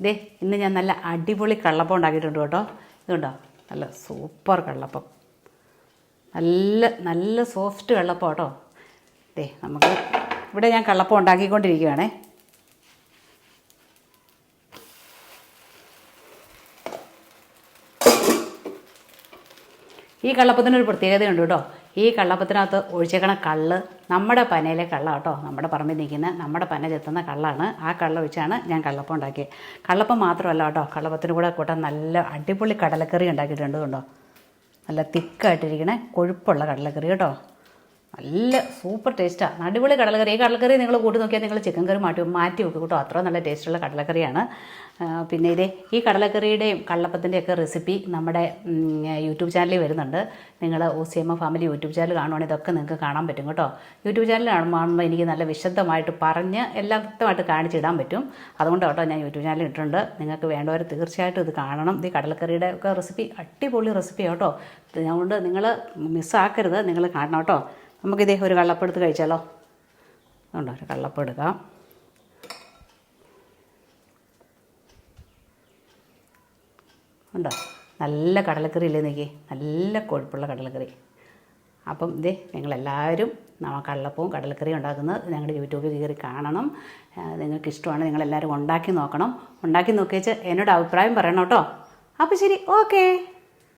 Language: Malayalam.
ദേ ഇന്ന് ഞാൻ നല്ല അടിപൊളി കള്ളപ്പം ഉണ്ടാക്കിയിട്ടുണ്ട് കേട്ടോ. ഇതുണ്ടോ നല്ല സൂപ്പർ കള്ളപ്പം. നല്ല നല്ല സോഫ്റ്റ് കള്ളപ്പം കേട്ടോ. ദേ നമുക്ക് ഇവിടെ ഞാൻ കള്ളപ്പം ഉണ്ടാക്കിക്കൊണ്ടിരിക്കുകയാണേ ഈ കള്ളപ്പത്തിനൊരു പ്രത്യേകതയുണ്ട് കേട്ടോ. ഈ കള്ളപ്പത്തിനകത്ത് ഒഴിച്ചേക്കണ കള്ള് നമ്മുടെ പനയിലെ കള്ള കേട്ടോ നമ്മുടെ പറമ്പിൽ നിൽക്കുന്ന നമ്മുടെ പന ചെത്തുന്ന കള്ളാണ്. ആ കള്ള ഒഴിച്ചാണ് ഞാൻ കള്ളപ്പം ഉണ്ടാക്കിയത് കള്ളപ്പം മാത്രമല്ല കേട്ടോ കള്ളപ്പത്തിന് കൂടെ കൂട്ടാൻ നല്ല അടിപൊളി കടലക്കറി ഉണ്ടാക്കിയിട്ടുണ്ട് കേട്ടോ നല്ല തിക്കായിട്ടിരിക്കണേ കൊഴുപ്പുള്ള കടലക്കറി കേട്ടോ നല്ല സൂപ്പർ ടേസ്റ്റാണ് അടിപൊളി കടലക്കറി. ഈ കടലക്കറി നിങ്ങൾ കൂട്ടി നോക്കിയാൽ നിങ്ങൾ ചിക്കൻ കറി മാറ്റി മാറ്റി വെക്കും കേട്ടോ. അത്ര നല്ല ടേസ്റ്റുള്ള കടലക്കറിയാണ്. പിന്നെ ഇതേ ഈ കടലക്കറിയുടെയും കള്ളപ്പത്തിന്റെയൊക്കെ റെസിപ്പി നമ്മുടെ യൂട്യൂബ് ചാനലിൽ വരുന്നുണ്ട്. നിങ്ങൾ O C M A family YouTube channel കാണുവാണെങ്കിൽ ഇതൊക്കെ നിങ്ങൾക്ക് കാണാൻ പറ്റും കേട്ടോ. യൂട്യൂബ് ചാനൽ കാണുമ്പോൾ എനിക്ക് നല്ല വിശദമായിട്ട് പറഞ്ഞ് എല്ലാം വ്യക്തമായിട്ട് കാണിച്ചിടാൻ പറ്റും. അതുകൊണ്ട് കേട്ടോ ഞാൻ യൂട്യൂബ് ചാനൽ ഇട്ടിട്ടുണ്ട്. നിങ്ങൾക്ക് വേണ്ടവർ തീർച്ചയായിട്ടും ഇത് കാണണം. ഈ കടലക്കറിയുടെ ഒക്കെ റെസിപ്പി അടിപൊളി റെസിപ്പി കേട്ടോ. അതുകൊണ്ട് നിങ്ങൾ മിസ്സാക്കരുത് നിങ്ങൾ കാണണം കേട്ടോ. നമുക്കിതേ ഒരു കള്ളപ്പെടുത്ത് കഴിച്ചാലോ? ഉണ്ടോ ഒരു കള്ളപ്പെടുക്കാം ഉണ്ടോ? നല്ല കടലക്കറി ഇല്ലേ നോക്കി? നല്ല കൊഴുപ്പുള്ള കടലക്കറി. അപ്പം ഇതേ നിങ്ങളെല്ലാവരും കള്ളപ്പവും കടലക്കറിയും ഉണ്ടാക്കുന്നത് ഞങ്ങളുടെ യൂട്യൂബിൽ കയറി കാണണം. നിങ്ങൾക്ക് ഇഷ്ടമാണ് നിങ്ങളെല്ലാവരും ഉണ്ടാക്കി നോക്കണം. ഉണ്ടാക്കി നോക്കിയേച്ച് എന്നോട് അഭിപ്രായം പറയണം കേട്ടോ. അപ്പോൾ ശരി ഓക്കേ.